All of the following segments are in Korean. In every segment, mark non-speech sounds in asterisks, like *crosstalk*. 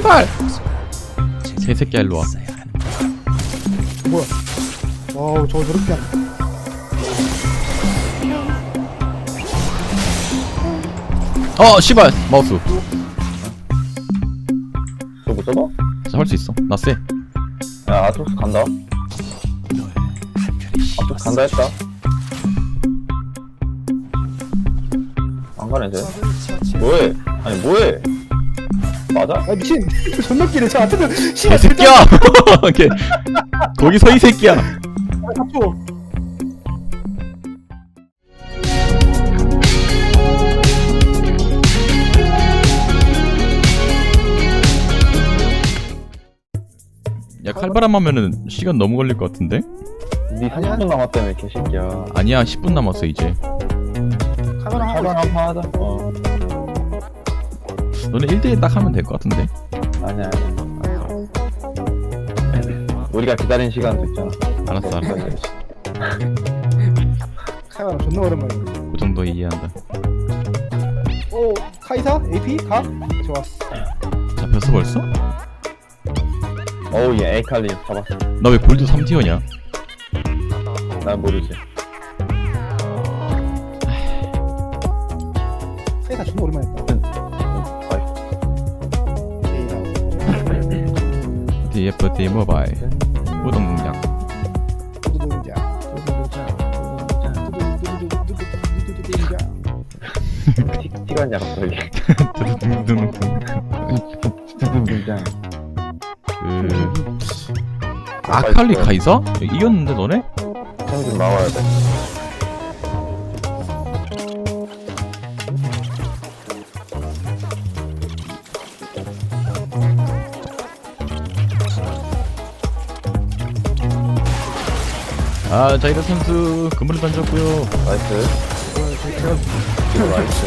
신발. 새 새끼야 일로 와. 뭐야? 와우 저거 저렇게 하네. 어 씨발. 마우스. 저거 써봐? 할 수 있어. 나 쎄. 야 아토스 간다. 아토스 간다 했다. 안 가네 쟤. 뭐해? 아니 뭐해 맞아? 아 미친. *laughs* 존나 끼네. 저 앞에서 씨발 개새끼야. *laughs* 이렇게 거기 서 이 새끼야. 잡초 야 칼바람 하면은 시간 너무 걸릴 것 같은데? 니 30분 남았다며 개새끼야. 아니야 10분 남았어 이제. 카메라 하고. 한판 하자. 어 너네 1대1 딱 하면 될 것 같은데? 아니야 아니야. 우리가 기다린 시간도 있잖아. 알았어 알았어. 카메라 존나 오랜만이네. 그 정도 이해한다. 오 카이사? AP 가? 좋았어. 잡혔어 벌써? 어우 얘 에이칼리 잡았어 나 왜 골드 3티어냐? 난 모르지. 카이사 존나 오랜만이다. TFT 모바일 우동공장 시간이 갑자기 두둥둥둥 두둥둥장 그 아칼리 카이사? 이겼는데 너네? 형좀 나와야 돼 아 자이라 선수 그물을 던졌고요. 나이스. 나이스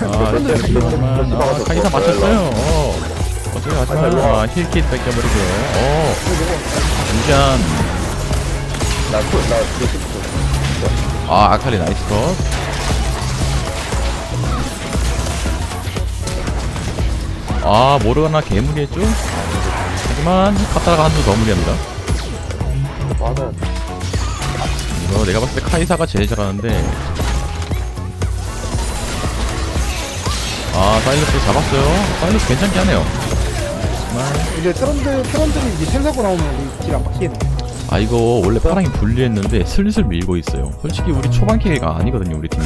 아 잠깐만 아 카이사 맞췄어요. 어 어떻게 하지만 아 힐킷 뺏겨버리고 어. 유잔 나나 리시프트 아 아칼리 나이스 컷. 아, 모르가나 개무리 했죠? 하지만, 카타라가 한 수 더 무리합니다. 맞아 이거 내가 봤을 때 카이사가 제일 잘하는데, 아, 사일러스 잡았어요. 사일러스 괜찮게 하네요. 하지만, 이제 트런들 트런들이 이제 템 사고 나오면 우리 길안 막히겠네. 아, 이거 원래 파랑이 불리했는데, 슬슬 밀고 있어요. 솔직히 우리 초반 기회가 아니거든요, 우리 팀이.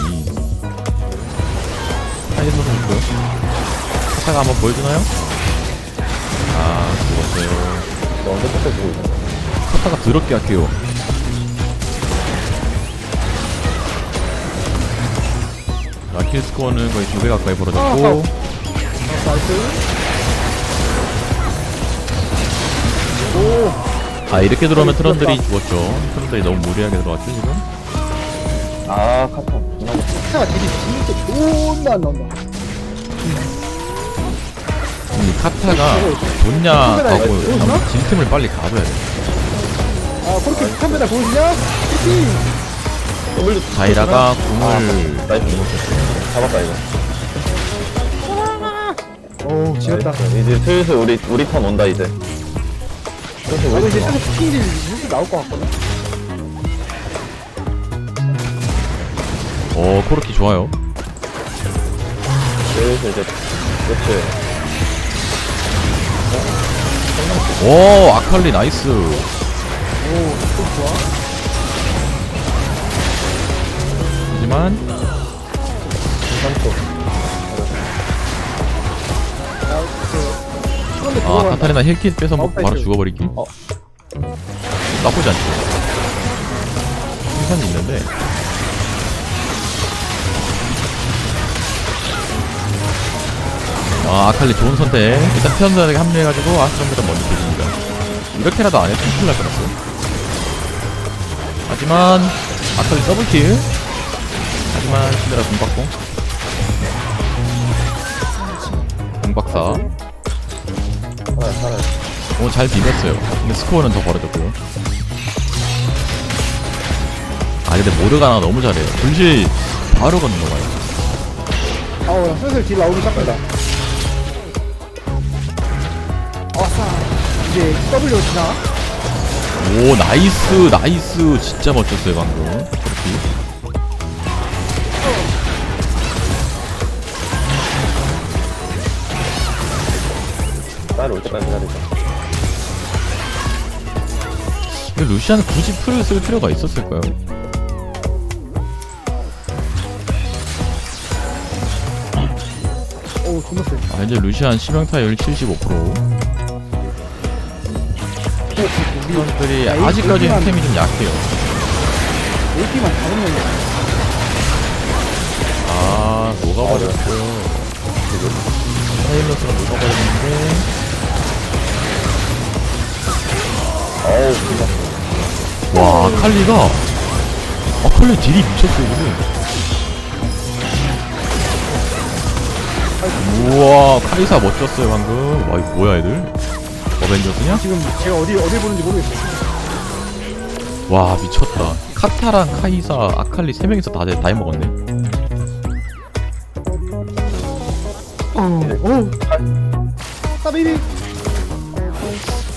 사일러스 좋고요. 카타가 한번 보여주나요? 아, 죽었어요. 너 언제 끝까지 보고 있는 거야 카타가 더럽게 할게요. 킬 스코어는 거의 두 배 가까이 아, 벌어졌고. 오. 아 이렇게 들어오면 트런들이 죽었죠. 트런들이 너무 무리하게 들어갔죠 지금. 아 카타 존나 못해. 카이사가 딜이 진짜 존나 안 나온다. 이 카타가 좋냐 하고? 한번 진틈을 빨리 가둬야 돼. 아 그렇게 카메라 보이냐? 더 블 자이라가 아, 잡았다 이거 오 지렸다. 나이스. 이제 슬슬 우리 우리 턴 온다 이제 슬슬 나도 우리 이제 턴 슬슬 스킨질 슬슬 나올 것 같거든. 어 코르키 좋아요. 슬슬 이제 그렇지 오 아칼리 나이스. 오또 좋아. 하지만 3초 나그 트런들 아. 카타리나 힐킷 뺏어 먹고 바로 아웃사이드. 죽어버리기. 어. 나쁘지 않죠. 생산이 있는데. 아 아칼리 좋은 선택. 일단 피언들에게 합류해가지고 아스트롬보다 먼저 돌립니다. 이렇게라도 안 했으면 큰일 날 뻔했어요. 하지만 아칼리 더블킬. 하지만 신데라 공박공. 공박사. 살아요 살아요 오, 잘 비볐어요. 근데 스코어는 더 벌어졌고요. 아, 근데 모르가나 너무 잘해요. 불실 바로 봐요. 아우 야, 슬슬 딜 나오기 시작한다. 이제 W 지나? 오 나이스 나이스 진짜 멋졌어요 방금 그렇게 때까지 기다리자. 근데 루시안 굳이 풀을 쓸 필요가 있었을까요? 어우 존나 세. 아 이제 루시안 치명타율 75% 선수들이 야, 이 아직까지 루시안- 템이 좀 약해요. AP만 잡으면 아 녹아버렸어요. 사일러스가 녹아버렸는데 어우. 와 칼리가 아 칼리 딜이 미쳤어요 지금 우와 카이사 멋졌어요 방금 와 이거 뭐야 애들 어벤져스냐? 지금 제가 어디 어디 보는지 모르겠어요 와 미쳤다 카타랑 카이사 아칼리 세 명이서 다, 다 해먹었네 어우 따비비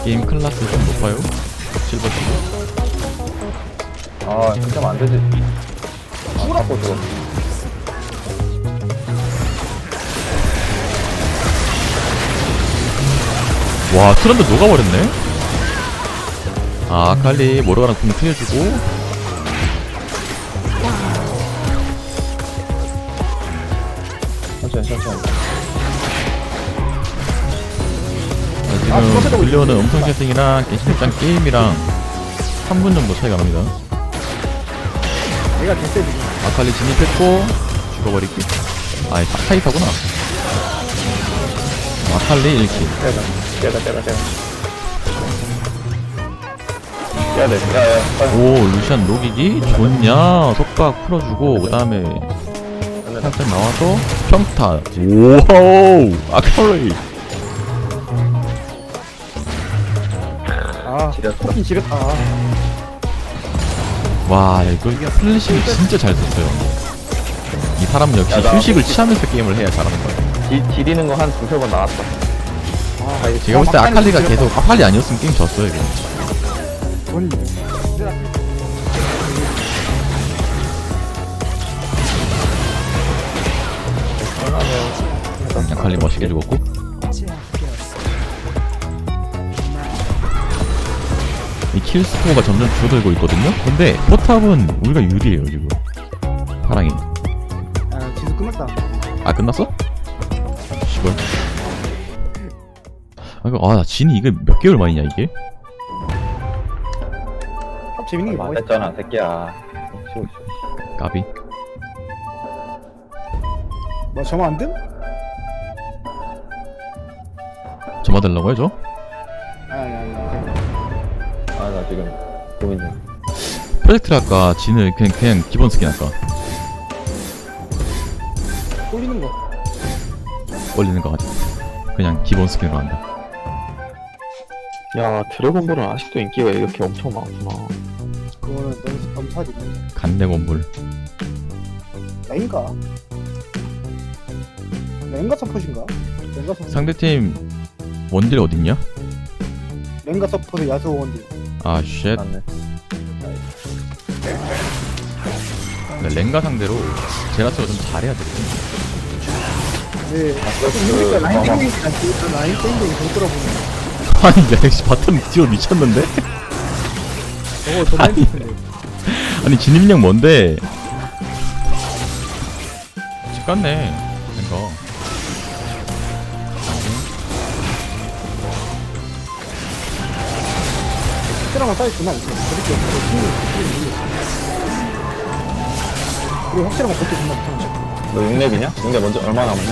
게임 클라스 좀 높아요 실버 팀 아, 진짜 안 되지. 아, 자꾸 죽어. 와 트런드 녹아버렸네 아 아칼리 모르가랑 궁 피해주고 불려오는 음성 채팅이랑 게시판 게임이랑 3분 정도 차이가 납니다. 내가 지금. 아칼리 진입했고 죽어버리기. 아이 카- 카이사구나. 아칼리 1킬 깨다, 깨다, 깨다, 깨다. 깨야 돼. 야, 야, 빨리. 오 루시안 녹이기? 좋냐? 속박 풀어주고 그 다음에 끝내. 살짝 나와서 평타. 오호 아칼리 아 지렸다. 토끼 지렸다. 와 이거 플래시를 진짜 잘 썼어요. 이 사람은 역시 야, 나- 휴식을 취하면서 게임을 해야 잘하는 거야. 디, 디리는 거 한 두세 번 나왔어. 아 제가 볼때 아칼리가 계속 아칼리 아니었으면 게임 졌어요 이거. 돈 아칼리 멋있게 죽었고 이 킬스코어가 점점 줄어들고 있거든요 근데 포탑은 우리가 유리해요 지금 파랑이 아 지수 끝났다 아 끝났어? 아 이거 아 나 진이 이게 몇 개월 만이냐 이게? 합 재밌는 게 뭐가 있어 맞았잖아, 새끼야. 까비 뭐 저만 안 됨? 점화 달라고 해줘? 아니 아니 아니 아, 나 지금 고민 중. 프로젝트를 할까 진을 그냥 그냥 기본 스킨 할까? 꼴리는 거. 올리는 거 같아. 그냥 기본 스킨으로 한다. 야 드래곤볼은 아직도 인기가 이렇게 엄청 많구나. 그거는 너무 너무 사지. 간대건물 레인가? 랭가 서폿인가? 랭가 서폿 상대팀 원딜 어딨냐? 랭가 서폿의 야수 원딜 아 쉣 맞네. 랭가 상대로 제라스가 좀 잘해야 되거든 네. 그, 라인 라인 못 들어보네. *laughs* 아니 야 역시 바텀 듀오 미쳤는데? 저거 더 많이 텐데 아니 진입력 뭔데? 집 갔네 존나 있어 저렇게 없어 그리고 확실한 건 그렇게 존나 못하는 너 6렙이냐? 6렙 먼저 얼마 남았냐?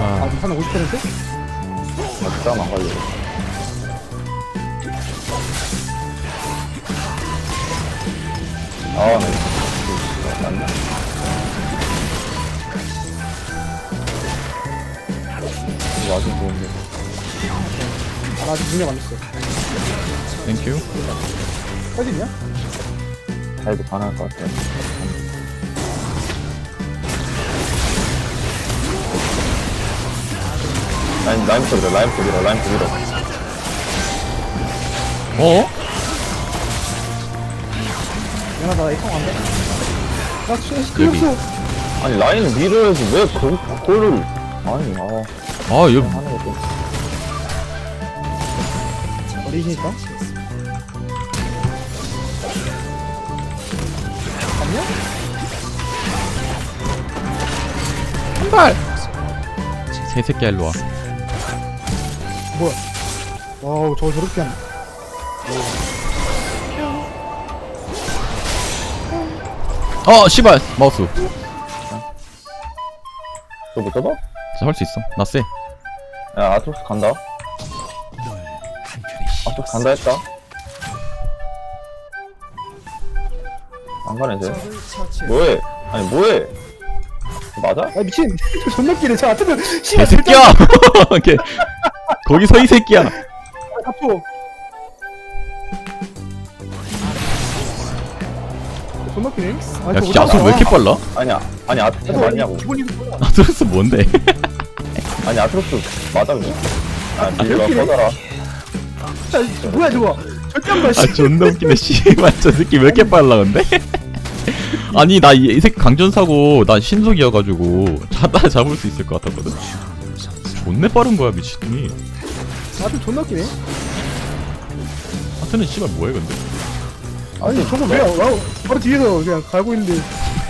아 아직 한 50%? 나 싸움 안 걸려. 아, 나 이거. 맞나? 이거 아주 좋은데. 아, 아직 능력 안 됐어 땡큐 사진이야? 잘도 가능할 것 같아. 라인, 라인부터 밀어, 라인부터 밀어, 라인부터 밀어. 어? 미안하다 나 이상 안돼 나 진짜. 시끄럽어 아니 라인을 밀어야지 왜 그, 그거를 아니 아아 이거 하는 것도 어리니까 한발. 새새끼야 일로와. 뭐야? 와우 저거 저렇게 하네. 어 씨발. 마우스. 저거 떠봐? 할수 있어. 나쎄. 야 아토스 간다. 아토스 간다 했다. 안 가네 쟤. 뭐해? 아니 뭐해 맞아? 아 미친. 저 존나 끼네. 저 같으면 씨발 개새끼야. *laughs* 이렇게 거기 서 이 새끼야. 아프 존나 끼네? 아, 야 진짜 아술 왜 이렇게 빨라? 아니야. 아니 아토스 맞냐고. 기본이 뭐야? 아술스 뭔데? 아니 아토스 맞아 그냥. 아 밀려 꺼져라. 진짜 뭐야 저거. 절대 안 가, 씨. 아 존나 웃기네 씨발. 저 새끼 왜 이렇게 빨라 근데? 아니 나 이 새끼 강전 사고 나 신속이어가지고 잡다 *laughs* 잡을 수 있을 것 같았거든. 존내 빠른 거야 미친놈이. 나도 존나 끼네. 하트는 씨발 뭐해 근데? 아니 저거 왜 와, 바로 뒤에서 그냥 갈고 있는데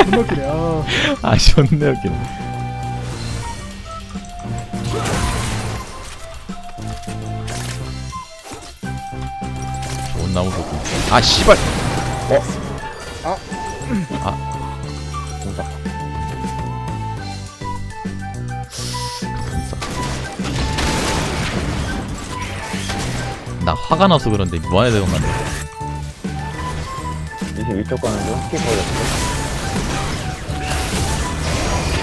존나 끼네. 아. *laughs* 아 존나 웃기네. 좋은 나무 소아 씨발! 어? 아. 아 진짜 나 화가 나서 그런데 뭐해야 되는 건데 22쪽 가는 중 스킵 걸렸어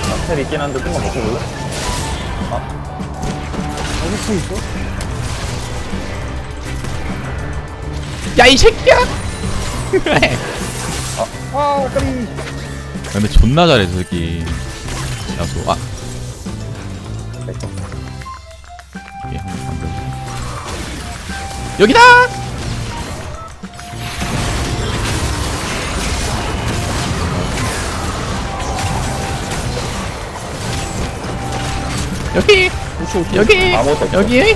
나텔 있긴 한데 좀만 먹어볼래? 어디 총 있어? 야 이 새끼야 *laughs* 아 까리. 근데 존나 잘해 저 새끼. 야수 아. 이게 한번 여기다! 여기! 여기! 아무것도 없어 여기!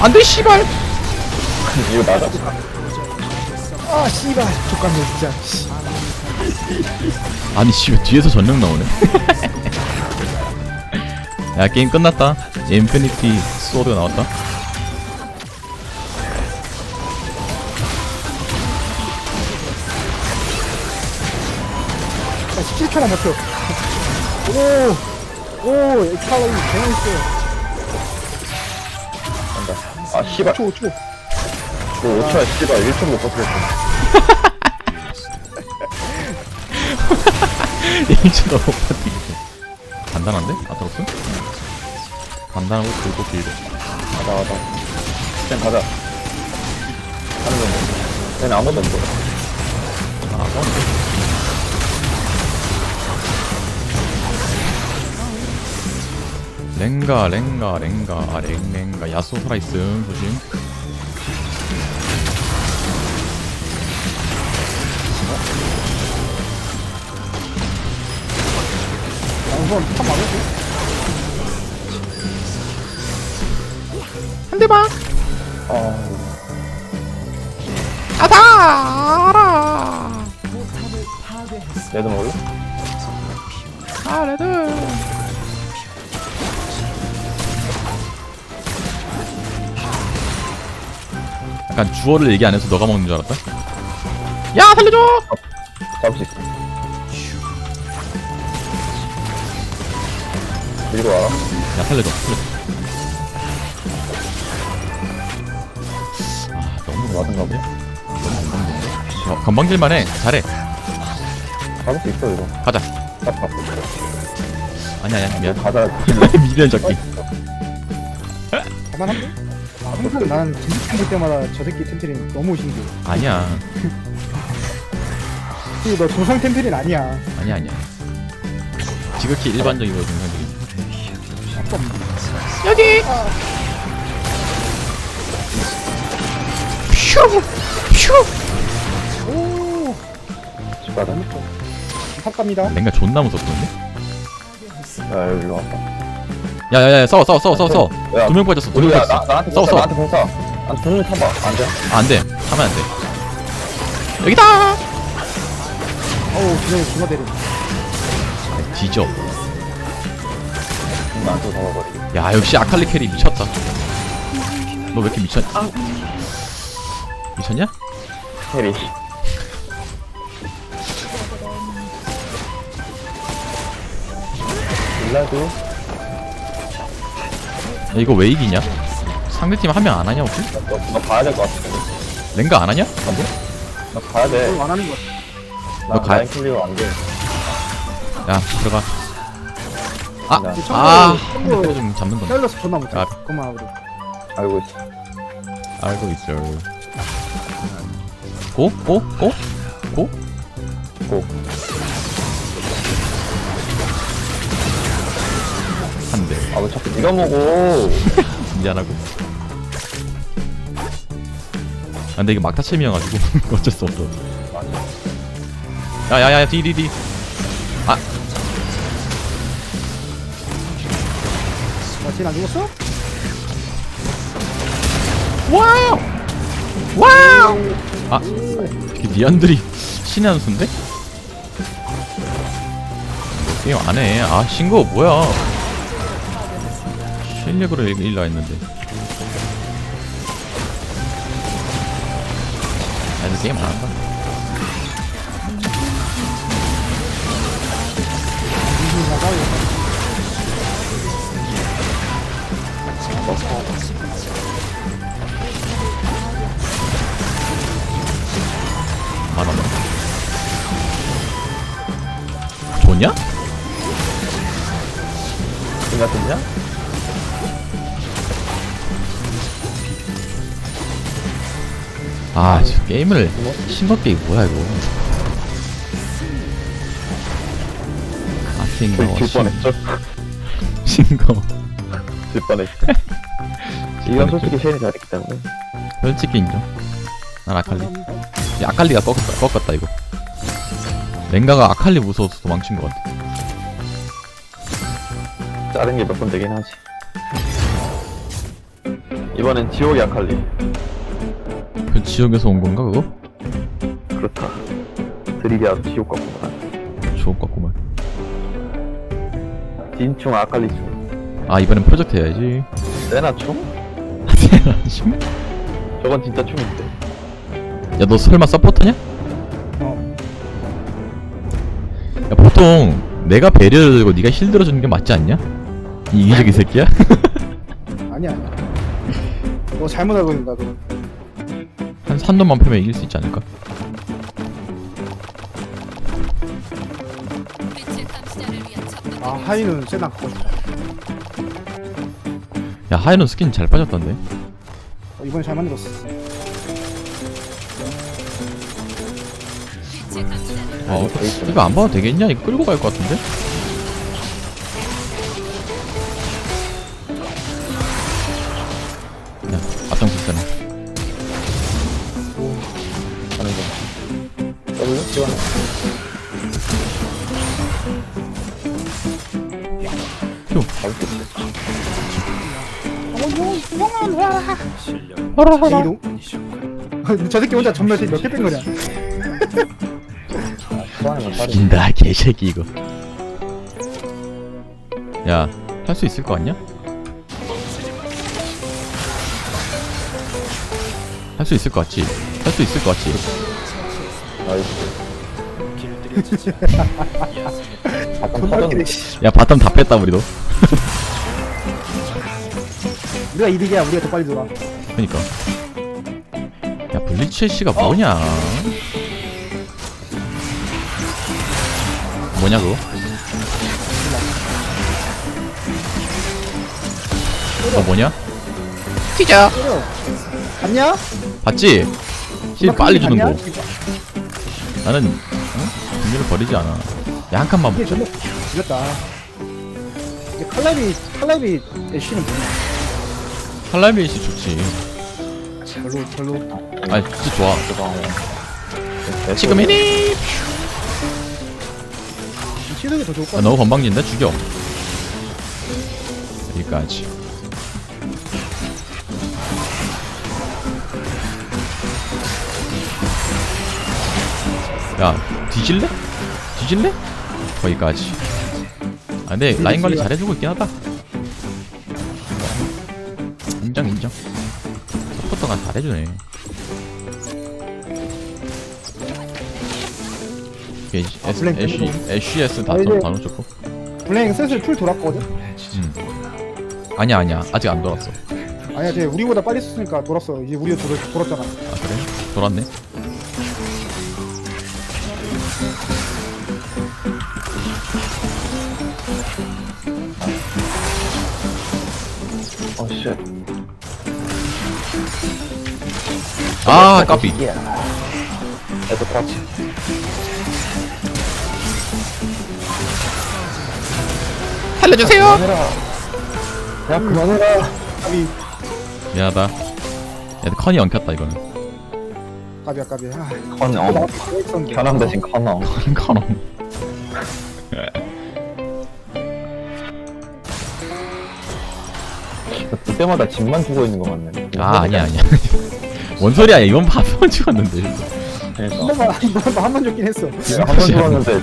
안 돼 씨발! *laughs* 이거 맞아 아 씨발. 족같네 진짜. 씨. 아니 씨발 뒤에서 전력 나오네. *laughs* 야 게임 끝났다. 인피니티 소드가 나왔다. 야 17초나 버텨 오오 엑스칼리 간다. 아 씨발. 5초 5초 너 5초야 씨발. 1초 못 버티겠어 1초 더 버티겠어 간단한데? 아트로스? 간단하고 굵고 길고. 가자 가자 쟤 가자. 하는 건 쟤는 아무것도 없어. 아 아까운데? 랭가 랭가 랭가. 랭랭가. 야수 살아있음 조심 양손 참 막았어 한대봐 아 아다 레드 먹을래? 아 레드. 약간 주어를 얘기 안 해서 너가 먹는 줄 알았다? 야 살려줘! 잡을 수 있어 이리로 와라 야 살려줘 살려줘. 아 너무 맞은가 건방진데? 어, 건방질만 해. 잘해. 잡을 수 있어 이거. 가자. 딱 봐. 아니야 아니야 미안. 가자. *laughs* 미련 적기. 가만한데? 항상 나는 딘딘 볼 때마다 저 새끼 템트린 너무 신기해. 아니야. 그리고 너 정상 템트린 아니야. 아니야 아니야. 지극히 일반적이고 정상적인 여기 오 집 가자. 탑 갑니다 랭가 존나 무섭던데? 야, 여기 와봐. 야야야 싸워 싸워 싸워 싸워 싸워 야, 두명 빠졌어 두 우리 명 야, 나, 빠졌어 나한테 싸워, 공사, 싸워. 나한테 공사. 공룡 타봐. 안 돼? 아, 안돼 하면 안돼 여기다 어우 기장이 존나 때리네 뒤져 나한테 잡아버리게. 야 역시 아칼리 캐리 미쳤다 너 왜 이렇게 미쳤 미쳤냐? 캐리. 일라도 야, 이거 왜 이기냐? 상대팀 한 명 안 하냐 혹시? 너, 너 봐야 될 것 같은데. 랭가 안 하냐? 너 봐야 돼. 안 하는 거야 나너 가- 라인 클리어 안 돼. 야 들어가 아! 나- 아! 참고로- 한대 좀 잡는 건데 잘라서 존나 못해 아. 그만 우리 알고 있어. 알고 있어 고? 고? 고? 고? 고. 한 대 아, 왜 자꾸 네가 먹어? *laughs* 미안하고 아 근데 이게 막타챔이어가지고 *laughs* 어쩔 수 없어 맞아. 야야야 디디디 안 죽었어? 와우! 와우! 아 이게 니안들이 신의 한 수인데? 게임 안 해. 아 신고 뭐야? 실력으로 일- 일라 했는데. 아 이거 게임 안 한다 좋냐? 네가 듣냐? 아저 게임을 싱겁게 뭐야 이거 아 싱거워 *laughs* 질 싱- 뻔했죠? *laughs* 싱거워 질 뻔했어. 이건 솔직히 쉐인이 잘했기 때문에. 솔직히 인정. 난 아칼리. 이 아칼리가 꺾었다 꺾었다 이거. 랭가가 아칼리 무서워서 도망친 것 같아. 자른 게 몇 번 되긴 하지. 이번엔 지옥의 아칼리. 그 지역에서 온 건가 그거? 그렇다. 드리게 아주 지옥 같구만. 좋을 것 같구만. 진충 아칼리충 아 이번엔 프로젝트 해야지. 세나충? *laughs* 저건 진짜 충인데 야 너 설마 서포터냐? 어 야 보통 내가 배려를 들고 네가 힐 들어주는 게 맞지 않냐? 이 이기적인 *laughs* 새끼야? 아니야 아니야 너 잘못 알고 있는다 그럼 한 산도만 패면 이길 수 있지 않을까? 아 하이는 세나 갖고 싶다 야 하이는 스킨 잘 빠졌던데 어, 이번에 잘 만들었어 어, 이거 안 봐도 되겠냐? 이거 끌고 갈 것 같은데? 야, 앞 이동 저 새끼 혼자 전멸 몇개 뺀 거냐 소환하면 빠르 긴다 개새끼 이거 야 할 수 있을 것 같냐? 할 수 있을 것 같지? 할 수 있을 것 같지? 나이스. 씨. *laughs* 야 바텀 다 뺐다 우리도 *laughs* 우리가 이득이야. 우리가 더 빨리 돌아. 그니까. 야 블리치 씨가 뭐냐? 뭐냐 그거? 너 뭐냐? 튀자 때려 갔냐? 봤지? 힐 누나 빨리? 주는 거. 나는 어? 준비를 버리지 않아. 야 한 칸만 이게 존나 죽였다. 이게 칼날이 칼날이 애쉬는 뭐냐 칼라비에시 좋지. 별로 별로. 아 진짜 좋아. 네, 지금이니 시드이 더 좋을 것 아, 같아. 너무 건방진데? 죽여. 여기까지. 야 뒤질래? 뒤질래? 거기까지. 아 근데 라인 관리 잘해주고 있긴 하다 서포터가 잘해주네. 애쉬 아, 블랙 애쉬 때문에. 애쉬에스 다 아, 이제- 다 놓쳤고 블랭 슬슬 풀 돌았거든? 아니야 아니야. 아직 안 돌았어. 아니야 쟤 우리보다 빨리 썼으니까 돌았어. 이제 우리가 돌, 돌았잖아. 아 그래? 돌았네? 어 쉣 아 까비. 애도 같이 살려주세요. 야 그만해라. 까비. 미안하다. 야 컨이 엉켰다 이거는. 까비야 까비 아, 커녕 있었는데. 현황 대신 커녕 컨 그때마다 집만 주고 있는 거 같네. 아 아니야 아니야 *laughs* 뭔 소리야? 이번 밥번 찍었는데 그러니까 한번 줬긴 했어. 내가 한번 들어왔는데 왜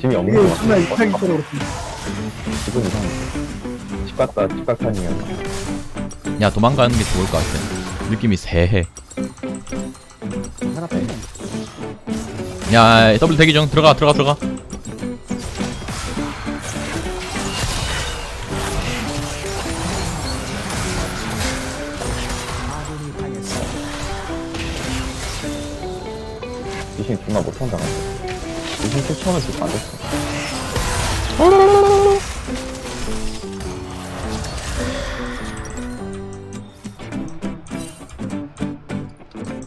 짐이 없는 거 이게 같아. 존나 이상하게 끌어 그렇지 기분 이상해 집 갔다 집 갔다니까 야 도망가는 게 좋을 것 같아. 느낌이 새해. 하나 빼야 더블 대기 중. 들어가 들어가 들어가 존나 못한다 미신 추천을 줄안 됐어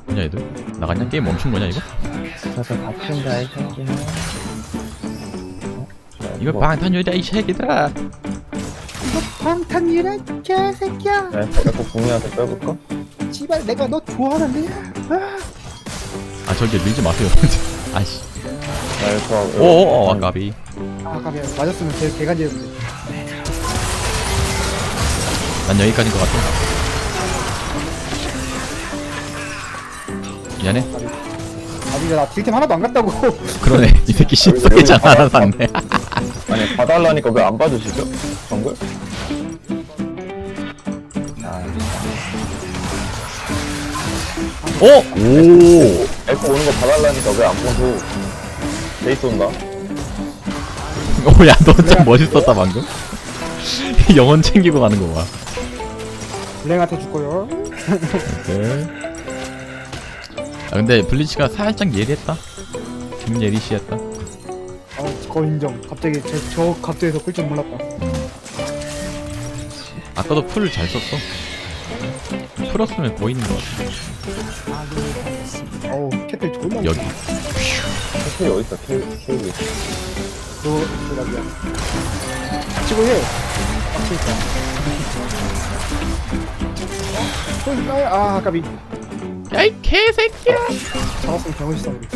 뭐냐 얘들? 나갔냐? 게임 멈춘 거냐 이거? 그래서 다친다 이 새끼야 이거 방탄유리야 이 새끼들아! 방탄이라 개새끼야! 네, 에코 붕이한테 빼볼까? 씨발 내가 너 좋아하는데 아 저기 밀지 마세요. 아씨. 에코 오오오 아까비 아 까비야. 맞았으면 개 개간지였는데. 난 여기까지인 것 같아. 미안해. 아니 나 딜템 하나도 안 갔다고. *laughs* 그러네. 이 새끼 신속이잖아 하나 샀네. 아니 봐달라니까 왜 안 봐주시죠? 정글? 오! 오! 에코 오는 거 봐달라니까 왜 안 보고 제이스 온다. 오 야 너 좀 멋있었다 방금. *laughs* 영혼 챙기고 가는 거 봐. 블랭한테 줄 거요. 아 근데 블리치가 살짝 예리했다. 김예리씨였다. 어 그거 인정. 갑자기 저, 저 각도에서 끌줄 몰랐다. 아까도 풀을 잘 썼어. 풀었으면 보이는 거. 같아 여기. 캐틀이 어딨어 케이 케이 너 대박이야 치고 해. 빡칠까 또 있나요? 아 아까비 야이 개새끼야. 잡았으면 개멋있어 우리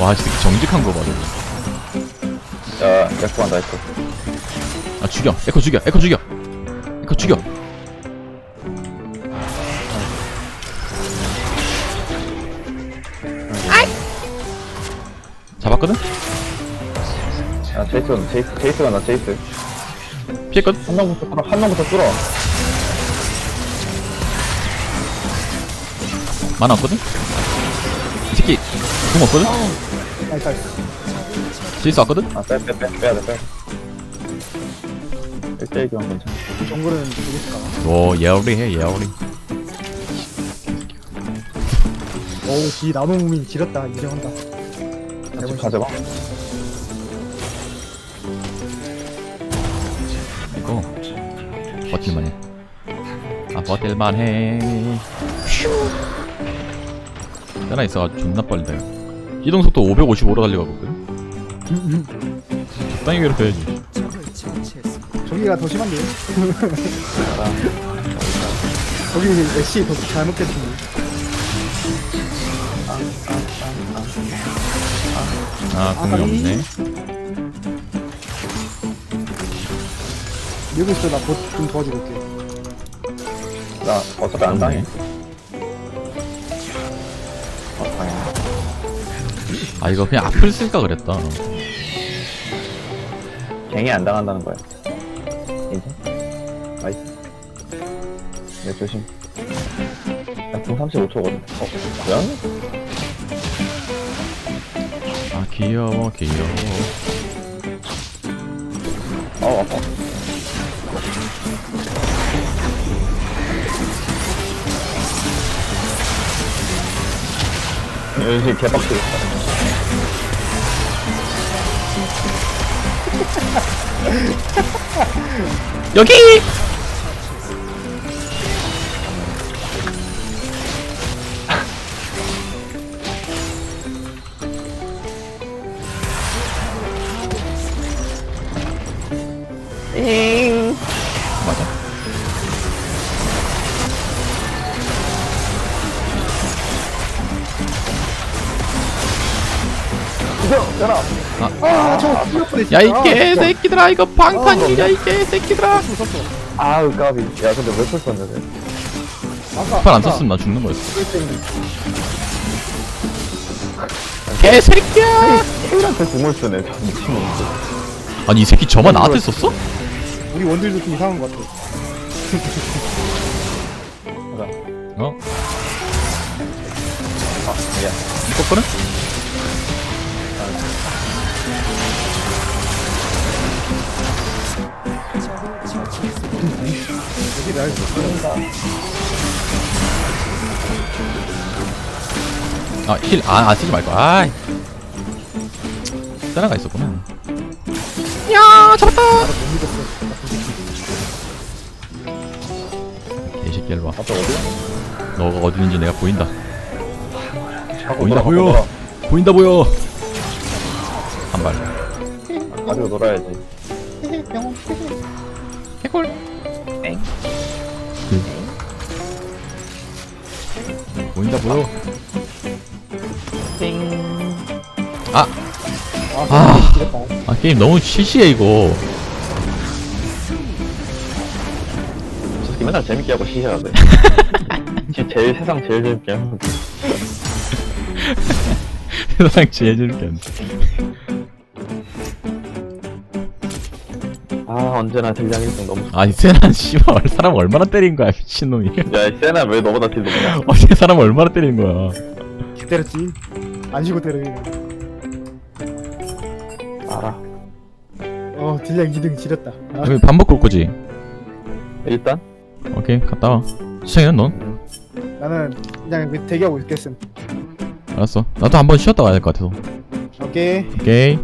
와이 새끼 정직한 거 봐. 저거. 야 에코 한다 에코. 아 죽여. 에코 죽여. 에코 죽여. 에코 죽여 야 제이스 온다 제이스 제이스 간다 제이스. 피했거든? 한 명부터 뚫어 한 명부터 뚫어. 만화 없거든? 이 새끼 궁 없거든? 나이스 나이스 실수 왔거든? 아 빼 빼 빼 빼야 돼 빼. 1대1 교환 괜찮아 정글은 되겠을까? 오 예어리해 예어리. 어우 지 나노 무민 지렸다. 인정한다 같이 가져가 버틸만해. 아 버틸만해. 하나 있어가지고 존나 이거. 이동속도 555로 달려가거든? 적당히 괴롭혀야지. 저기가 더 심한데 거기 애쉬 더잘 먹겠지. 아 공이 없네 밀고 있어, 나좀 도와주고 올게. 나 어차피 안 당해. 아, 당연히. 아 이거 그냥 앞을 쓸까 그랬다 갱이 안 당한다는 거야. 인정? 나이스. 네, 조심. 나궁 35초거든. 어, 뭐야? 아 귀여워 귀여워 어, 아파. 열심히 개빡치겠다. 여기 야 이 개새끼들아 이거 방탄이야 이 개새끼들아 아우, 까비. 야, 근데 왜풀 썼는데? 아까, 팔안 썼으면 나 죽는 거였어 개새끼야 케일한테 궁을 쓰네. 아니 이 새끼 저만 나한테 썼어? 우리 원딜도 좀 이상한 것 같아. *laughs* 어? 아, 미안. 이거거든? 여기 날 아 힐 아, 아 쓰지 말거 아이. 세나가 있었구나. 야 잡았다. 못 믿었어. 개새끼 일로 와. 아빠 어디야? 너가 어디 있는지 내가 보인다. 보인다 보여. 놀아. 보인다 보여. 한 발. 가지고 놀아야지. *laughs* 해골 보인다 보여 아, 아. 아 게임 너무 시시해 이거 저 새끼 맨날 재밌게 하고 시해야 돼. 지 제일 세상 제일 재밌게 하는 거. 세상 제일 재밌게 하네 언제나 딜량 1등 너무 좋 아니 세난 씨발 사람 얼마나 때린 거야 미친놈이 야, 이 세나 왜 너보다 딜 높냐? 어떻게 사람 얼마나 때린 거야 때렸지. 안 쉬고 때려. 알아. 어, 딜량 2등 지렸다. 아, 여기 밥 먹고 올 거지? 일단 오케이 갔다 와 수정이는 넌? 나는 그냥 대기하고 있겠음. 알았어 나도 한번 쉬었다 가야 될 것 같아서 오케이. 오케이